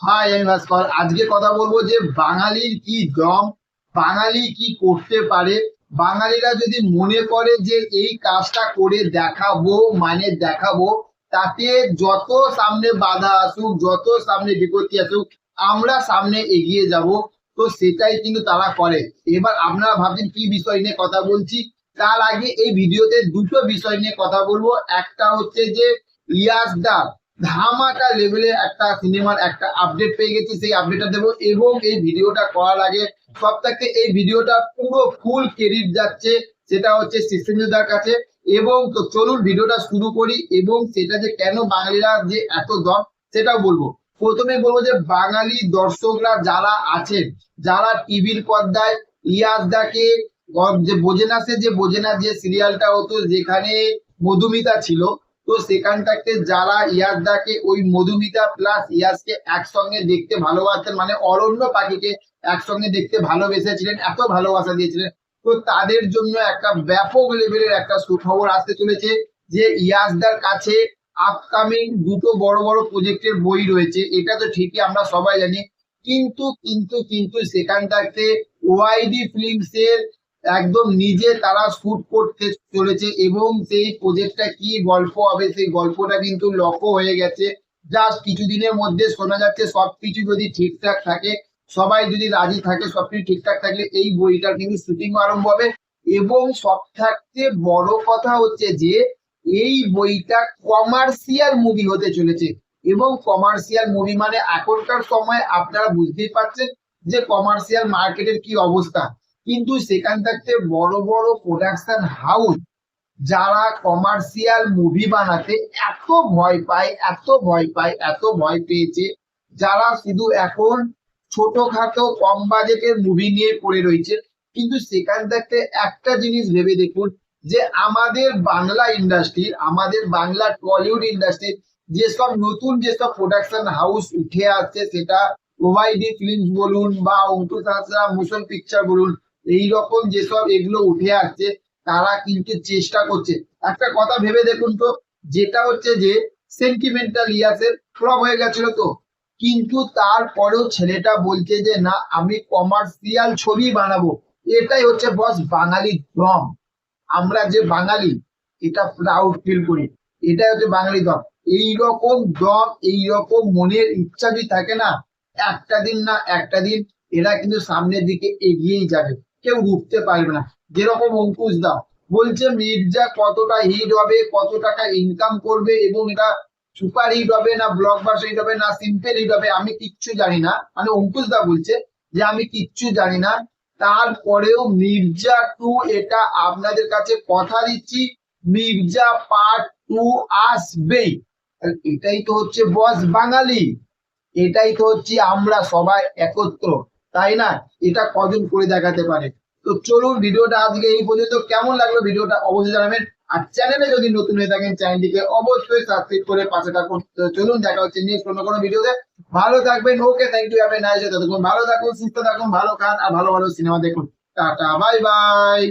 High আমি ভাস্কর আজকে কথা বলব যে বাঙালির কি দম, বাঙালি কি করতে পারে? বাঙালিরা যদি মনে করে যে এই কাজটা করে দেখাবো মানে দেখাবো, তাতে যত সামনে বাধা আসুক, যত সামনে বিপত্তি আসুক, আমরা সামনে এগিয়ে যাব। তো সেটাই কিন্তু তারা করে। এবার আপনারা ভাবছেন কি বিষয় নিয়ে কথা বলছি? তার আগে এই ভিডিওতে দুটো বিষয় নিয়ে কথা বলব। একটা হচ্ছে যে ইয়াস দা ধামাকা লেভেলে একটা সিনেমার একটা আপডেট পেয়ে গেছি, সেই আপডেটটা দেবো এবং এই ভিডিওটা করার আগে সব থেকে এই ভিডিওটা পুরো ফুল ক্রেডিট যাচ্ছে, সেটা হচ্ছে সিস্টেমদার কাছে। এবং তো চলুন ভিডিওটা শুরু করি, এবং সেটা যে কেন বাঙালিরা যে এত দম, সেটাও বলব। প্রথমে বলব যে বাঙালি দর্শকরা যারা আছেন, যারা টিভির পর্দায় ইয়াসদাকে যে বোঝেনাসে যে বোঝেনা যে সিরিয়ালটা হতো, যেখানে মধুমিতা ছিল তো সেখানটাকে যারা ইয়াসদাকে ওই মধুমিতা প্লাস ইয়াসকে একসঙ্গে দেখতে ভালোবাসতেন মানে অরণ্য পাখিকে একসঙ্গে দেখতে ভালোবেসেছিলেন, এত ভালোবাসা দিয়েছিলেন। তো তাদের জন্য একটা ব্যাপক লেভেলের একটা সুখবর আসতে চলেছে যে ইয়াসদার কাছে আপকামিং দুটো বড় বড় প্রজেক্টের বই রয়েছে, এটা তো ঠিকই আমরা সবাই জানি। কিন্তু কিন্তু কিন্তু সেখানটাতে ওয়াইডি ফিল্মস এর একদম নিজে তারা শুট করতে চলেছে এবং সেই প্রজেক্টটা কি গল্প হবে, সেই গল্পটা কিন্তু লক্ষ্য হয়ে গেছে। জাস্ট কিছুদিনের মধ্যে শোনা যাচ্ছে, সবকিছু যদি ঠিকঠাক থাকে, সবাই যদি রাজি থাকে, সবকিছু ঠিকঠাক থাকলে এই বইটার কিন্তু শুটিং আরম্ভ হবে। এবং সব থাকতে বড় কথা হচ্ছে যে, এই বইটা কমার্শিয়াল মুভি হতে চলেছে। এবং কমার্শিয়াল মুভি মানে এখনকার সময় আপনারা বুঝতেই পারছেন যে কমার্শিয়াল মার্কেটের কি অবস্থা। কিন্তু সেখান থাকতে বড় বড় প্রোডাকশন হাউস যারা কমার্শিয়াল মুভি বানাতে এত ভয় পায়, এত ভয় পায়, এত ভয় পেয়েছে, যারা শুধু এখন ছোটখাটো কম বাজেটের মুভি নিয়ে পড়ে রয়েছে। কিন্তু সেখান থাকতে একটা জিনিস ভেবে দেখুন যে আমাদের বাংলা ইন্ডাস্ট্রি আমাদের বাংলা টলিউড ইন্ডাস্ট্রি যেসব নতুন যেসব প্রোডাকশন হাউস উঠে আসছে, সেটা ওয়াইডি ফিল্মস বলুন বা অঙ্কুশ হাসরা পিকচার বলুন এই রকম যেসব এগুলো উঠে আসছে, তারা কিন্তু চেষ্টা করছে। একটা কথা ভেবে দেখুন তো, যেটা হচ্ছে যে সেন্টিমেন্টাল ইয়াসের ফ্লপ হয়ে গেছিল তো। কিন্তু তারপরেও ছেলেটা বলছে যে, না, আমি কমার্শিয়াল ছবি বানাবো। এটাই হচ্ছে বস বাঙালি দম। আমরা যে বাঙালি, এটা প্রাউড ফিল করি। এটাই হচ্ছে বাঙালি দম। এইরকম দম, এইরকম মনের ইচ্ছা যদি থাকে না, একটা দিন না, একটা দিন এরা কিন্তু সামনের দিকে এগিয়েই যাবে। কেউ রুখতে পারবে না। যেরকম অঙ্কুশ দা বলছে, মির্জা কতটা হিট হবে, কত টাকা ইনকাম করবে এবং এটা সুপার হিট হবে না ব্লক ব্লকবাস্টার হিট হবে না সিম্পল হিট হবে, আমি কিচ্ছু জানি না। মানে অঙ্কুশ দা বলছে যে, আমি কিচ্ছু জানি না। তারপরেও মির্জা টু এটা আপনাদের কাছে কথা দিচ্ছি। মির্জা পার্ট টু আসবেই। আর এটাই তো হচ্ছে বস বাঙালি। এটাই তো হচ্ছে আমরা সবাই একত্র। তাই না? এটা কজন করে দেখাতে পারে? তো চলুন ভিডিওটা আজকে এই পর্যন্ত। কেমন লাগল ভিডিওটা অবশ্যই জানাবেন। আর চ্যানেলে যদি নতুন হয়ে থাকেন, চ্যানেলটিকে অবশ্যই সাবস্ক্রাইব করে পাশে থাকুন। চলুন, দেখা হচ্ছে নেক্সট কোনো কোনো ভিডিওতে। ভালো থাকবেন। ওকে থ্যাংক ইউ আপনি নাইস থাকুন ভালো থাকুন, সুস্থ থাকুন, ভালো খান, আর ভালো ভালো সিনেমা দেখুন। Tata bye bye